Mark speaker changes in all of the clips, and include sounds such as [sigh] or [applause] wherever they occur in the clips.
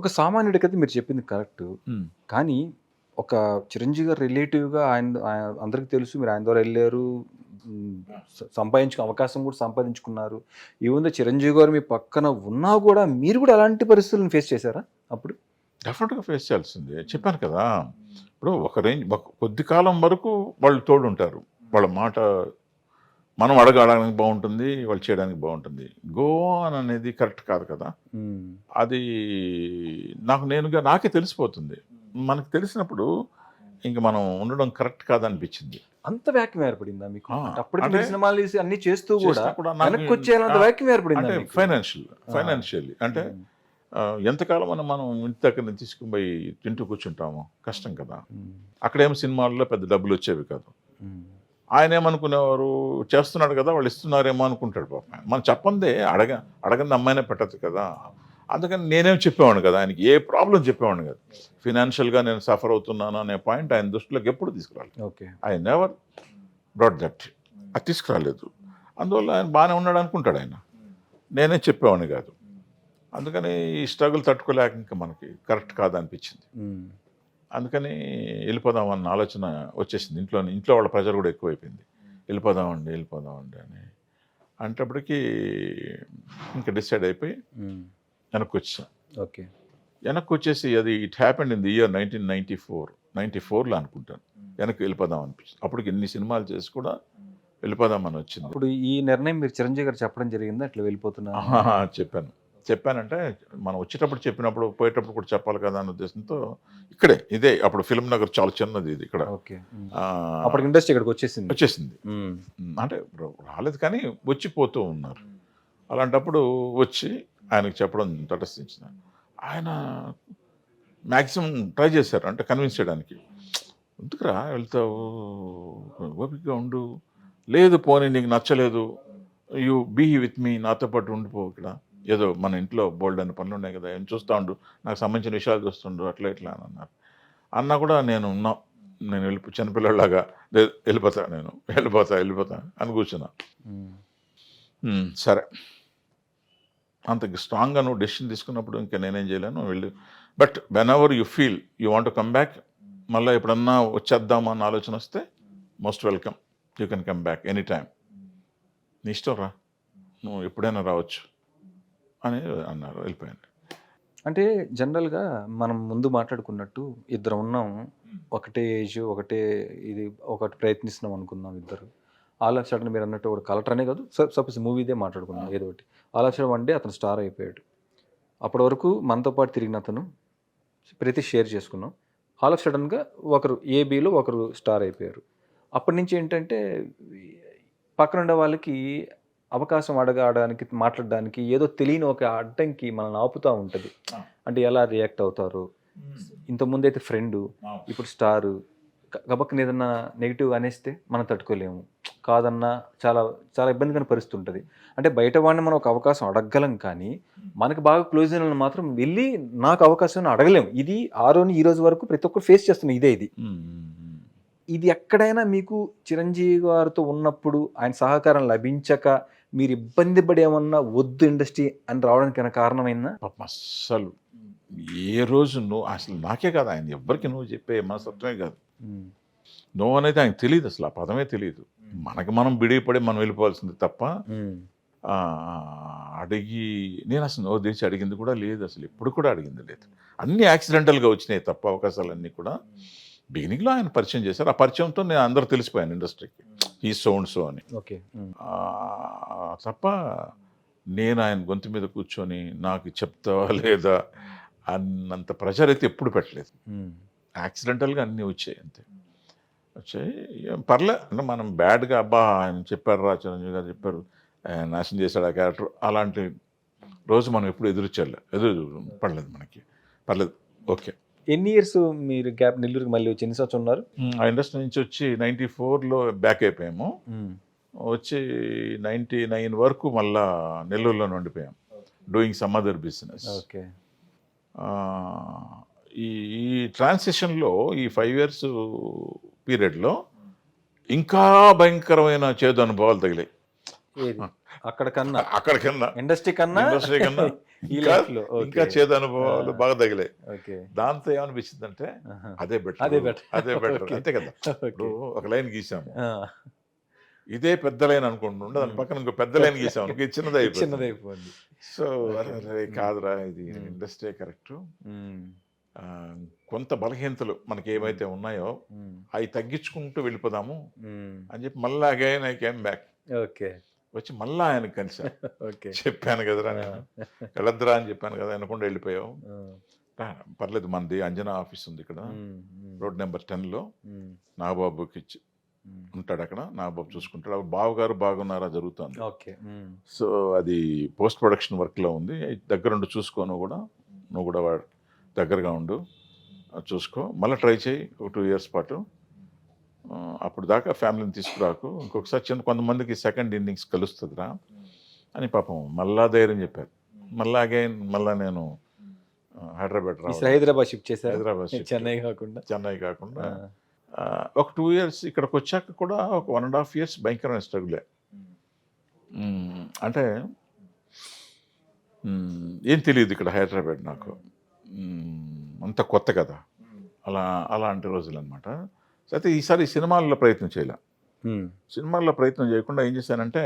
Speaker 1: ఒక సామాన్యుడికైతే మీరు చెప్పింది కరెక్ట్. కానీ ఒక చిరంజీవి గారు రిలేటివ్గా ఆయన అందరికీ తెలుసు మీరు ఆయన ద్వారా వెళ్ళారు మ్, స- సంపాదించుకునే అవకాశం కూడా సంపాదించుకున్నారు. ఈవెన్ చిరంజీవి గారు మీ పక్కన ఉన్నా కూడా మీరు కూడా అలాంటి పరిస్థితులను ఫేస్ చేశారా అప్పుడు?
Speaker 2: డెఫినెట్గా ఫేస్ చేయాల్సిందే. చెప్పాను కదా. ఇప్పుడు ఒక రేంజ్ కొద్ది కాలం వరకు వాళ్ళు తోడు ఉంటారు వాళ్ళ మాట మనం అడగడానికి బాగుంటుంది వాళ్ళు చేయడానికి బాగుంటుంది. గో ఆన్ అనేది కరెక్ట్ కాదు కదా. అది నాకు నేనుగా నాకే తెలిసిపోతుంది. మనకు తెలిసినప్పుడు ఇంక మనం ఉండడం కరెక్ట్ కాదనిపించింది.
Speaker 1: అంత వ్యాక్యం ఏర్పడిందా మీకు? అప్పటికి సినిమాలు తీసి అన్ని చేస్తూ కూడా వెనక్కి వచ్చేయాలంత ఏర్పడిందా?
Speaker 2: ఫైనాన్షియల్. ఫైనాన్షియల్లీ అంటే ఎంతకాలం మనం మనం ఇంటి దగ్గర నుంచి తీసుకుని పోయి తింటూ కూర్చుంటాము. కష్టం కదా. అక్కడేమో సినిమాల్లో పెద్ద డబ్బులు వచ్చేవి కాదు. ఆయన ఏమనుకునేవారు? చేస్తున్నాడు కదా వాళ్ళు ఇస్తున్నారేమో అనుకుంటాడు పాపం మనం చెప్పందే అడగ అడగని అమ్మాయినే పెట్టచ్చు కదా. అందుకని నేనేం చెప్పేవాడిని కదా ఆయనకి ఏ ప్రాబ్లం చెప్పేవాడిని కదా. ఫినాన్షియల్గా నేను సఫర్ అవుతున్నాను అనే పాయింట్ ఆయన దృష్టిలోకి ఎప్పుడు తీసుకురాలి
Speaker 1: okay.
Speaker 2: I never brought that అది తీసుకురాలేదు. అందువల్ల ఆయన బాగానే ఉన్నాడు అనుకుంటాడు ఆయన. నేనే చెప్పేవాడిని కాదు. అందుకని ఈ స్ట్రగుల్ తట్టుకోలేక ఇంకా మనకి కరెక్ట్ కాదనిపించింది. అందుకని వెళ్ళిపోదాం అన్న ఆలోచన వచ్చేసింది. ఇంట్లో ఇంట్లో వాళ్ళ ప్రెజర్ కూడా ఎక్కువైపోయింది. వెళ్ళిపోదామండి వెళ్ళిపోదామండి అని. అంటప్పటికి ఇంకా డిసైడ్ అయిపోయి వెనక్కి వచ్చాం
Speaker 1: ఓకే.
Speaker 2: వెనక్కి వచ్చేసి అది it happened in the year nineteen ninety four ninety ఫోర్లో అనుకుంటాను. వెనక్కి వెళ్ళిపోదాం అనిపించింది అప్పటికి ఎన్ని సినిమాలు చేసి కూడా వెళ్ళిపోదామని వచ్చింది.
Speaker 1: ఇప్పుడు ఈ నిర్ణయం మీరు చిరంజీవి గారు చెప్పడం జరిగిందా? అట్లా వెళ్ళిపోతున్నా
Speaker 2: చెప్పాను. చెప్పానంటే మనం వచ్చేటప్పుడు చెప్పినప్పుడు పోయేటప్పుడు కూడా చెప్పాలి కదా అనే ఉద్దేశంతో ఇక్కడే ఇదే అప్పుడు ఫిల్మ్ నగర్ చాలా చిన్నది ఇది ఇక్కడ.
Speaker 1: అప్పటికి ఇండస్ట్రీ ఇక్కడికి వచ్చేసింది.
Speaker 2: వచ్చేసింది. అంటే రాలేదు కానీ వచ్చిపోతూ ఉన్నారు. అలాంటప్పుడు వచ్చి ఆయనకు చెప్పడం తటస్థించిన. ఆయన మ్యాక్సిమం ట్రై చేశారు అంటే కన్విన్స్ చేయడానికి. ఎందుకురా వెళ్తావు? ఓపికగా ఉండు. లేదు పోనీ నీకు నచ్చలేదు. యూ బీ విత్ మీ నాతో పాటు ఉండిపో ఇక్కడ. ఏదో మన ఇంట్లో బోల్డ్ అని పనులు ఉన్నాయి కదా ఏం చూస్తూ ఉండు నాకు సంబంధించిన విషయాలు చూస్తుండు అట్లా ఇట్లా అని అన్నారు. అన్నా కూడా నేను ఉన్నా నేను వెళ్ళిపో చిన్నపిల్లలాగా "లేదు, వెళ్ళిపోతా నేను వెళ్ళిపోతా వెళ్ళిపోతా అని కూర్చున్నా.
Speaker 1: మ్,
Speaker 2: "ఉమ్, సరే. అంత స్ట్రాంగ్గా నువ్వు డెసిషన్ తీసుకున్నప్పుడు ఇంకా నేనేం చేయలేను వెళ్ళి. But whenever you feel you want come back మళ్ళీ ఎప్పుడన్నా వచ్చేద్దామా అన్న ఆలోచన వస్తే most welcome you can come back any time నీ ఇష్టం రా. నువ్వు ఎప్పుడైనా రావచ్చు. అని అన్నారు వెళ్ళిపోయాను.
Speaker 1: అంటే జనరల్గా మనం ముందు మాట్లాడుకున్నట్టు ఇద్దరు ఉన్నాం. ఒకటే ఏజ్ ఒకటే ఇది ఒకటి ప్రయత్నిస్తున్నాం అనుకుందాం ఇద్దరు. ఆల్ ఆఫ్ సడన్ మీరు అన్నట్టు ఒక కలెక్టర్ అనే కాదు సపోజ్ మూవీదే మాట్లాడుకున్నాం ఏదో ఒకటి. All of sudden one day అతను స్టార్ అయిపోయాడు. అప్పటి వరకు మనతో పాటు తిరిగిన అతను ప్రతి షేర్ చేసుకున్నాం. ఆల్ ఆఫ్ సడన్గా ఒకరు ఏబీలో ఒకరు స్టార్ అయిపోయారు. అప్పటి నుంచి ఏంటంటే పక్కన ఉండే వాళ్ళకి అవకాశం అడగడానికి మాట్లాడడానికి ఏదో తెలియని ఒక అడ్డంకి మనల్ని ఆపుతూ ఉంటుంది. అంటే ఎలా రియాక్ట్ అవుతారు? ఇంతకుముందు అయితే ఫ్రెండ్ ఇప్పుడు స్టారు గబక్కన ఏదన్నా నెగిటివ్ అనేస్తే మనం తట్టుకోలేము. కాదన్నా చాలా చాలా ఇబ్బందికర పరిస్థితి ఉంటుంది అంటే బయట వాడిని మనం ఒక అవకాశం అడగగలం కానీ మనకి బాగా క్లోజ్ అయిన మాత్రం వెళ్ళి నాకు అవకాశం అడగలేము. ఇది ఆ రోజు ఈ రోజు వరకు ప్రతి ఒక్కరు ఫేస్ చేస్తున్న ఇదే ఇది. ఇది ఎక్కడైనా మీకు చిరంజీవి గారితో ఉన్నప్పుడు ఆయన సహకారం లభించక మీరు ఇబ్బంది పడి ఏమన్నా వద్దు ఇండస్ట్రీ అని రావడానికి కారణమైందా?
Speaker 2: అస్సలు ఏ రోజు నువ్వు అసలు నాకే కాదు ఆయన ఎవ్వరికి నువ్వు చెప్పే మనస్తత్వమే కాదు. నువ్వు అనేది ఆయనకు తెలియదు అసలు ఆ పదమే తెలియదు. మనకి మనం బిడిపడి మనం వెళ్ళిపోవాల్సింది తప్ప అడిగి నేను అసలు నో తెరిచి అడిగింది కూడా లేదు అసలు ఎప్పుడు కూడా అడిగింది లేదు. అన్ని యాక్సిడెంటల్గా వచ్చినాయి తప్ప అవకాశాలన్నీ కూడా. బిగినింగ్లో ఆయన పరిచయం చేశారు. ఆ పరిచయంతో నేను అందరూ తెలిసిపోయాను ఇండస్ట్రీకి ఈ సౌండ్ సో అని.
Speaker 1: ఓకే
Speaker 2: ఆ, తప్ప నేను ఆయన గొంతు మీద కూర్చొని నాకు చెప్తావా లేదా అన్నంత ప్రెషర్ అయితే ఎప్పుడు పెట్టలేదు. యాక్సిడెంటల్గా అన్నీ వచ్చాయి అంతే. వచ్చాయి. పర్లే. అంటే మనం బ్యాడ్గా అబ్బా ఆయన చెప్పారు రా చిరంజీవి గారు చెప్పారు. నాశనం చేశాడు ఆ క్యారెక్టర్ అలాంటి రోజు మనం ఎప్పుడు ఎదురు చెల్లె ఎదురు పడలేదు మనకి. పర్లేదు. ఓకే
Speaker 1: ఎన్ని ఇయర్స్ మీరు గ్యాప్ నెల్లూరుకి మళ్ళీ వచ్చి ఎన్ని సంవత్సరం ఉన్నారు?
Speaker 2: ఆ ఇండస్ట్రీ నుంచి వచ్చి నైంటీ ఫోర్లో బ్యాక్ అయిపోయాము. వచ్చి నైంటీ నైన్ వరకు మళ్ళా నెల్లూరులో ఉండిపోయాం. Doing some other business
Speaker 1: okay.
Speaker 2: ఈ ఈ ట్రాన్సిషన్లో ఈ ఫైవ్ ఇయర్స్ పీరియడ్లో ఇంకా భయంకరమైన చేదు అనుభవాలు తగిలాయి.
Speaker 1: ఏది? [laughs] అక్కడ కన్నా.
Speaker 2: అక్కడికన్నా
Speaker 1: ఇండస్ట్రీ కన్నా?
Speaker 2: ఇండస్ట్రీ కన్నా. [laughs]
Speaker 1: ఈ
Speaker 2: ఇంకా-
Speaker 1: లైఫ్లో
Speaker 2: ఇంకా చేదు అనుభవాలు బాగా తగిలాయి.
Speaker 1: ఓకే.
Speaker 2: దాంతో ఏమనిపించింది అంటే అదే బెటర్.
Speaker 1: అదే better.
Speaker 2: అదే బెటర్. అంతే కదా. ఇప్పుడు
Speaker 1: ఓకే
Speaker 2: ఒక లైన్ గీసాము. ఇదే పెద్ద లైన్ అనుకుంటుండే దాని పక్కన ఇంకో పెద్ద లైన్ గీసాము. ఇంకో చిన్నది అయిపోయింది
Speaker 1: చిన్నదైపోయింది
Speaker 2: సో అరే కాదురా ఇది. Industry correct. కొంత బలహీనతలు మనకి ఏమైతే ఉన్నాయో అవి తగ్గించుకుంటూ వెళ్ళిపోదాము. అని చెప్పి మళ్ళీ again I came back
Speaker 1: okay.
Speaker 2: వచ్చి మళ్ళీ ఆయనకి కలిసా.
Speaker 1: ఓకే.
Speaker 2: చెప్పాను కదరా నేను. వెళ్ళొద్దురా అని చెప్పాను కదా అనుకుండా వెళ్ళిపోయావు. పర్లేదు మనది అంజనా ఆఫీస్ ఉంది ఇక్కడ. రోడ్ నెంబర్ టెన్లో నాగబాబుకి ఇచ్చి. ఉంటాడు అక్కడ. నాగబాబు చూసుకుంటాడు. అప్పుడు బావగారు బాగున్నారా జరుగుతుంది. సో అది పోస్ట్ ప్రొడక్షన్ వర్క్లో ఉంది. దగ్గరుండి చూసుకో నువ్వు కూడా. నువ్వు కూడా దగ్గరగా ఉండు. చూసుకో. మళ్ళీ ట్రై చేయి. ఒక టూ ఇయర్స్ పాటు. అప్పుడు దాకా ఫ్యామిలీని తీసుకురాకు. ఇంకొకసారి చిన్న కొంతమందికి సెకండ్ ఇన్నింగ్స్ కలుస్తుందిరా అని పాపం మళ్ళా ధైర్యం చెప్పారు. మళ్ళా అగైన్ మళ్ళా నేను హైదరాబాద్
Speaker 1: హైదరాబాద్ షిఫ్ట్ చేశారు?
Speaker 2: హైదరాబాద్.
Speaker 1: చెన్నై కాకుండా.
Speaker 2: చెన్నై కాకుండా. ఒక టూ ఇయర్స్ ఇక్కడికి వచ్చాక కూడా ఒక వన్ అండ్ హాఫ్ ఇయర్స్ భయంకరమైన స్ట్రగులే. అంటే ఏం తెలియదు ఇక్కడ హైదరాబాద్ నాకు. అంత కొత్త కదా. అలా అలాంటి రోజులు అనమాట అయితే ఈసారి సినిమాల్లో ప్రయత్నం చేయలే. సినిమాల్లో ప్రయత్నం చేయకుండా ఏం చేశానంటే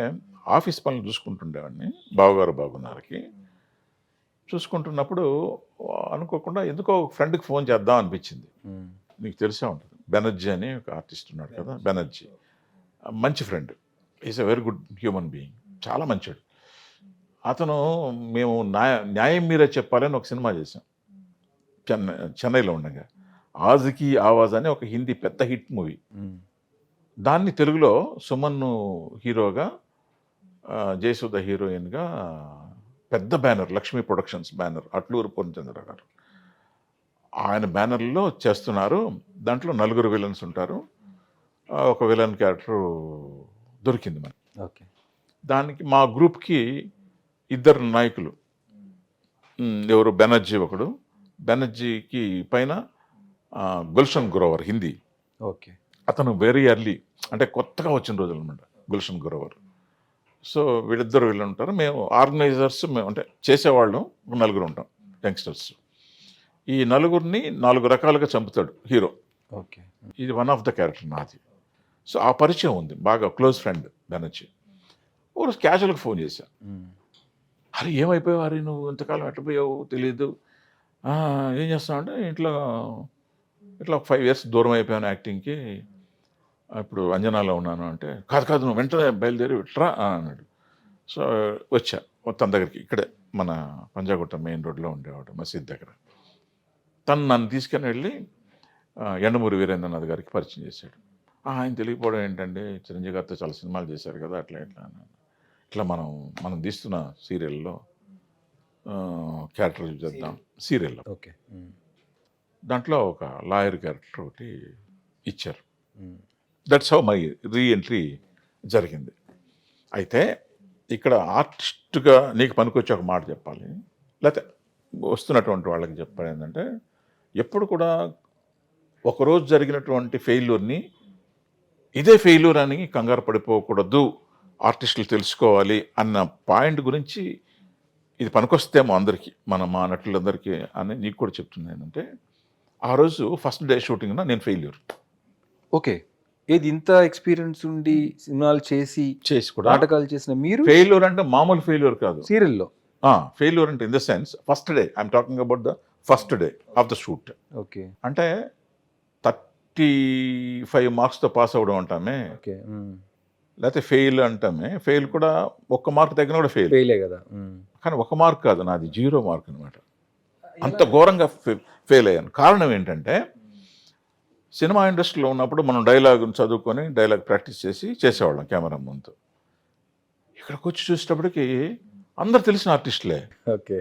Speaker 2: ఆఫీస్ పనులు చూసుకుంటుండేవాడిని బావగారు బాగున్నారకి. చూసుకుంటున్నప్పుడు అనుకోకుండా ఎందుకో ఫ్రెండ్కి ఫోన్ చేద్దాం అనిపించింది. నీకు తెలిసే ఉంటుంది. బెనర్జీ అని ఒక ఆర్టిస్ట్ ఉన్నాడు కదా బెనర్జీ. మంచి friend. Is a very good human being చాలా మంచోడు. అతను మేము న్యాయం మీరే చెప్పాలని ఒక సినిమా చేసాం చెన్నై చెన్నైలో ఉండగా. ఆజ్కి ఆవాజ్ అని ఒక హిందీ పెద్ద హిట్ మూవీ. దాన్ని తెలుగులో సుమన్ హీరోగా జయసుధ హీరోయిన్గా పెద్ద banner Lakshmi productions banner Atluri Purnachandra garu. ఆయన బ్యానర్లో చేస్తున్నారు. దాంట్లో నలుగురు విలన్స్ ఉంటారు. ఒక విలన్ క్యారెక్టర్ దొరికింది మనకి.
Speaker 1: ఓకే.
Speaker 2: దానికి మా గ్రూప్కి ఇద్దరు నాయకులు. ఎవరు? బెనర్జీ ఒకడు. బెనర్జీకి పైన గుల్షన్ గ్రోవర్ హిందీ.
Speaker 1: ఓకే.
Speaker 2: అతను వెరీ ఎర్లీ అంటే కొత్తగా వచ్చిన రోజులు అనమాట గుల్షన్ గురవర్. సో వీళ్ళిద్దరు వీళ్ళు ఉంటారు. మేము ఆర్గనైజర్స్ మేము అంటే చేసేవాళ్ళం నలుగురు ఉంటాం యంగ్స్టర్స్ ఈ నలుగురిని నాలుగు రకాలుగా చంపుతాడు హీరో.
Speaker 1: ఓకే.
Speaker 2: ఇది వన్ ఆఫ్ ద క్యారెక్టర్ నాది. సో ఆ పరిచయం ఉంది బాగా క్లోజ్ ఫ్రెండ్ బెనర్జీ ఒక రోజు క్యాజువల్గా ఫోన్ చేశా.
Speaker 1: ఉమ్,
Speaker 2: అరే ఏమైపోయావు? అరే నువ్వు ఇంతకాలం ఎట్టపోయావు తెలియదు "ఆ, ఏం చేస్తావు అంటే ఇంట్లో ఇట్లా ఒక ఫైవ్ ఇయర్స్ దూరం అయిపోయాను యాక్టింగ్కి. ఇప్పుడు అంజనాలో ఉన్నాను అంటే కాదు కాదు నువ్వు వెంటనే బయలుదేరి ఇట్రా అన్నాడు. సో వచ్చా తన దగ్గరికి ఇక్కడే మన పంజాగుట్ట మెయిన్ రోడ్లో ఉండేవాడు మసీద్ దగ్గర. తను నన్ను తీసుకొని వెళ్ళి ఎండమూరి వీరేంద్రనాథ్ గారికి పరిచయం చేశాడు. "ఆ, ఆయన తెలియకపోవడం ఏంటండి? చిరంజీవి గారితో చాలా సినిమాలు చేశారు కదా అట్లా ఇట్లా ఇట్లా మనం మనం తీస్తున్న సీరియల్లో క్యారెక్టర్ చేద్దాం సీరియల్లో.
Speaker 1: ఓకే.
Speaker 2: దాంట్లో ఒక లాయర్ క్యారెక్టర్ ఒకటి ఇచ్చారు. That's how my re entry జరిగింది. అయితే ఇక్కడ ఆర్టిస్ట్గా నీకు పనికొచ్చే ఒక మాట చెప్పాలి. లేకపోతే వస్తున్నటువంటి వాళ్ళకి చెప్పాలి ఏంటంటే ఎప్పుడు కూడా ఒకరోజు జరిగినటువంటి ఫెయిల్యూర్ని ఇదే ఫెయిల్యూర్ అని కంగారు పడిపోకూడదు. ఆర్టిస్టులు తెలుసుకోవాలి అన్న పాయింట్ గురించి ఇది పనికొస్తేమో అందరికీ మన మా నటులందరికీ అని నీకు కూడా చెప్తుంది ఏంటంటే ఆ రోజు ఫస్ట్ డే షూటింగ్న నేను ఫెయిల్యూర్
Speaker 1: ఓకే. ఏది ఇంత ఎక్స్పీరియన్స్ ఉండి సినిమాలు చేసి
Speaker 2: చేసి కూడా
Speaker 1: నాటకాలు చేసిన మీరు?
Speaker 2: ఫెయిల్యూర్ అంటే మామూలు ఫెయిల్యూర్ కాదు.
Speaker 1: సీరియల్లో?
Speaker 2: ఫెయిల్యూర్ అంటే in the sense first day I'm talking about the first day of the shoot
Speaker 1: okay.
Speaker 2: అంటే థర్టీ ఫైవ్ మార్క్స్తో పాస్ అవ్వడం అంటామే.
Speaker 1: ఓకే
Speaker 2: లేకపోతే ఫెయిల్ అంటామే. ఫెయిల్ కూడా ఒక్క మార్క్ తగ్గిన కూడా ఫెయిల్
Speaker 1: ఫెయిలే కదా
Speaker 2: కానీ ఒక మార్క్ కాదు నాది జీరో మార్క్ అనమాట అంత ఘోరంగా ఫెయిల్ అయ్యాను. కారణం ఏంటంటే సినిమా ఇండస్ట్రీలో ఉన్నప్పుడు మనం డైలాగ్ చదువుకొని డైలాగ్ ప్రాక్టీస్ చేసి చేసేవాళ్ళం కెమెరా ముందు. ఇక్కడికి వచ్చి చూసేటప్పటికి అందరు తెలిసిన ఆర్టిస్టులే.
Speaker 1: ఓకే.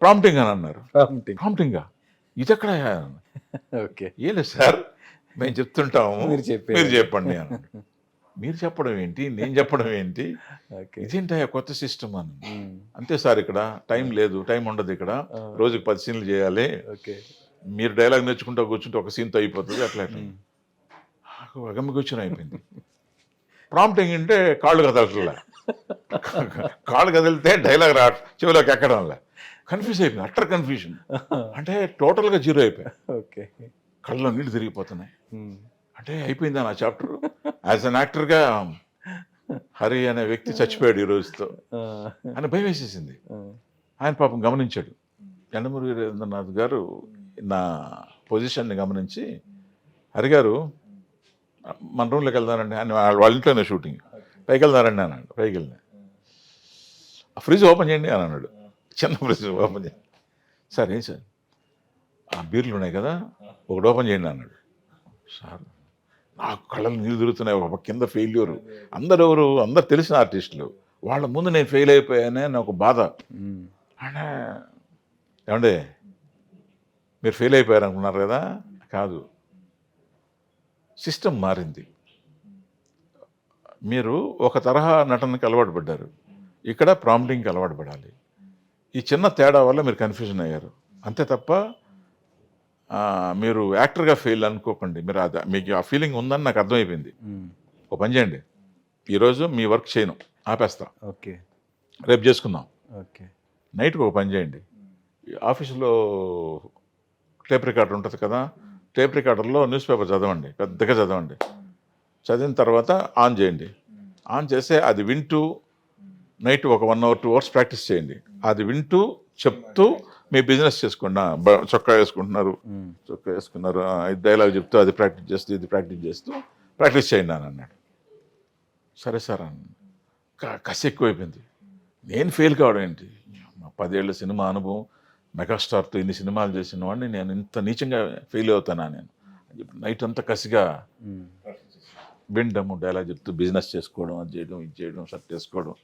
Speaker 2: ప్రాంప్టింగ్ అని అన్నారు.
Speaker 1: ప్రాంప్టింగ్.
Speaker 2: ఇది ఎక్కడ
Speaker 1: ఓకే.
Speaker 2: ఏం లేదు సార్ మేము చెప్తుంటాము.
Speaker 1: మీరు
Speaker 2: చెప్పండి అన్నాడు మీరు చెప్పడం ఏంటి? నేను చెప్పడం ఏంటి? ఇదేంటయ్యా కొత్త సిస్టమ్ అని. అంతే సార్ ఇక్కడ. టైం లేదు. టైం ఉండదు ఇక్కడ. రోజుకి పది సీన్లు చేయాలి.
Speaker 1: ఓకే.
Speaker 2: మీరు డైలాగ్ నేర్చుకుంటా కూర్చుంటే ఒక సీన్తో అయిపోతుంది. అట్లా అగమ్మి కూర్చొని అయిపోయింది. ప్రాంప్టింగ్ అంటే కాళ్ళు కదలట్లే. కాళ్ళు కదిలితే డైలాగ్ రా చెవిలోకి ఎక్కడం వల్ల కన్ఫ్యూజ్ అయిపోయింది. అట్టర్ కన్ఫ్యూజన్ అంటే టోటల్గా జీరో అయిపోయా
Speaker 1: ఓకే.
Speaker 2: కళ్ళలో నీళ్ళు తిరిగిపోతున్నాయి. అంటే అయిపోయిందా నా చాప్టర్ యాజ్ అన్ యాక్టర్గా హరి అనే వ్యక్తి చచ్చిపోయాడు ఈ రోజుతో. ఆయన భయం వేసేసింది. ఆయన పాపం గమనించాడు. ఎండమూరి వీరేంద్రనాథ్ గారు నా పొజిషన్ని గమనించి హరి గారు మన రూమ్లోకి వెళ్దానండి. ఆయన వాళ్ళ ఇంట్లోనే షూటింగ్ పైకి వెళ్దారండి అన్నాడు. పైకి వెళ్ళినా. ఆ ఫ్రిడ్జ్ ఓపెన్ చేయండి అని అన్నాడు. చిన్న ఫ్రిడ్జ్ ఓపెన్ చేయండి. సార్ ఏం సార్? ఆ బీర్లు ఉన్నాయి కదా. ఒకటి ఓపెన్ చేయండి అన్నాడు. సార్ నాకు కళ్ళలు నీళ్ళు తిరుగుతున్నాయి ఒక కింద ఫెయిల్యూర్ అందరు ఎవరు అందరు తెలిసిన ఆర్టిస్టులు వాళ్ళ ముందు నేను ఫెయిల్ అయిపోయానే అని ఒక బాధ అంటే ఏమండి? మీరు ఫెయిల్ అయిపోయారు అనుకున్నారు కదా? కాదు. సిస్టమ్ మారింది. మీరు ఒక తరహా నటనకి అలవాటు పడ్డారు. ఇక్కడ ప్రాంప్టింగ్కి అలవాటు పడాలి. ఈ చిన్న తేడా వల్ల మీరు కన్ఫ్యూజన్ అయ్యారు. అంతే తప్ప మీరు యాక్టర్గా ఫెయిల్ అనుకోకండి. మీరు అది మీకు ఆ ఫీలింగ్ ఉందని నాకు అర్థమైపోయింది. ఒక పని చేయండి. ఈరోజు మీ వర్క్ చేయను. ఆపేస్తా.
Speaker 1: ఓకే.
Speaker 2: రేపు చేసుకుందాం.
Speaker 1: ఓకే.
Speaker 2: నైట్కి ఒక పని చేయండి. ఆఫీసులో టేప్ రికార్డర్ ఉంటుంది కదా టేప్ రికార్డర్లో న్యూస్ పేపర్ చదవండి. పెద్దగా చదవండి. చదివిన తర్వాత ఆన్ చేయండి. ఆన్ చేస్తే అది వింటూ నైట్ ఒక one hour two hours practice చేయండి. అది వింటూ చెప్తూ మీ బిజినెస్ బ- చొక్కా వేసుకుంటున్నారు. చొక్కా వేసుకున్నారు. ఇది డైలాగ్ చెప్తూ అది ప్రాక్టీస్ చేస్తూ ఇది ప్రాక్టీస్ చేస్తూ ప్రాక్టీస్ చేయండి అని అన్నాడు. సరే సార్ అన్నాను క- కసి ఎక్కువైపోయింది. నేను ఫెయిల్ కావడం ఏంటి? మా పదేళ్ళ సినిమా అనుభవం మెగాస్టార్తో ఇన్ని సినిమాలు చేసిన వాడిని నేను ఇంత నీచంగా ఫెయిల్ అవుతానా నేను? నైట్ అంతా కసిగా వినడము డైలాగ్ చెప్తూ బిజినెస్ చేసుకోవడం అది చేయడం ఇది చేయడం షర్ట్ వేసుకోవడం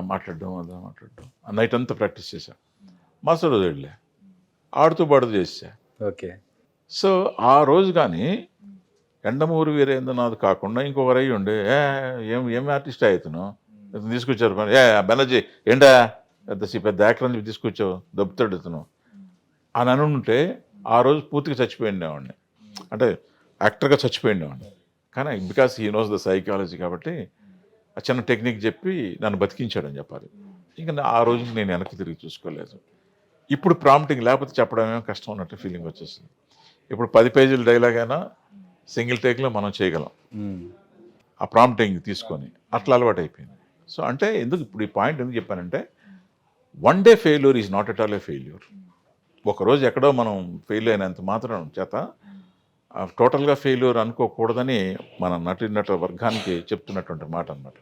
Speaker 2: మాట్లాడడం అదా మాట్లాడడం. ఆ నైట్ అంతా ప్రాక్టీస్ చేశా. మరుసటి రోజు వెళ్ళా ఆడుతూ పాడుతూ చేసా.
Speaker 1: ఓకే.
Speaker 2: సో ఆ రోజు కానీ ఎండమూరి వీరేంద్రనాథ్ కాకుండా ఇంకొకరు అయ్యి ఉండే ఏ ఏం ఏం ఆర్టిస్ట్ అవుతాను ఇతను? తీసుకొచ్చారు పని. ఏ బెనర్జీ ఏంటా? పెద్ద సి- పెద్ద యాక్టర్ అని చెప్పి తీసుకొచ్చావు దెబ్బతాడు ఇతను. అని అని ఉంటే ఆ రోజు పూర్తిగా చచ్చిపోయిండేవాడిని అంటే యాక్టర్గా చచ్చిపోయిండేవాడిని కానీ because he knows the psychology కాబట్టి ఆ చిన్న టెక్నిక్ చెప్పి నన్ను బతికించాడని చెప్పాలి. ఇంకా ఆ రోజు నేను వెనక్కి తిరిగి చూసుకోలేదు. ఇప్పుడు ప్రాంప్టింగ్ లేకపోతే చెప్పడమే కష్టం అన్నట్టు ఫీలింగ్ వచ్చేసింది. ఇప్పుడు పది పేజీల డైలాగ్ అయినా సింగిల్ టేక్లో మనం చేయగలం. ఆ ప్రాంప్టింగ్ తీసుకొని అట్లా అలవాటు అయిపోయింది. సో అంటే ఎందుకు ఇప్పుడు ఈ పాయింట్ ఎందుకు చెప్పానంటే one day failure is not at all a failure ఒకరోజు ఎక్కడో మనం ఫెయిల్ అయినంత మాత్రం చేత టోటల్గా ఫెయిల్యూర్ అనుకోకూడదని మన నటి నట వర్గానికి చెప్తున్నటువంటి మాట అన్నమాట.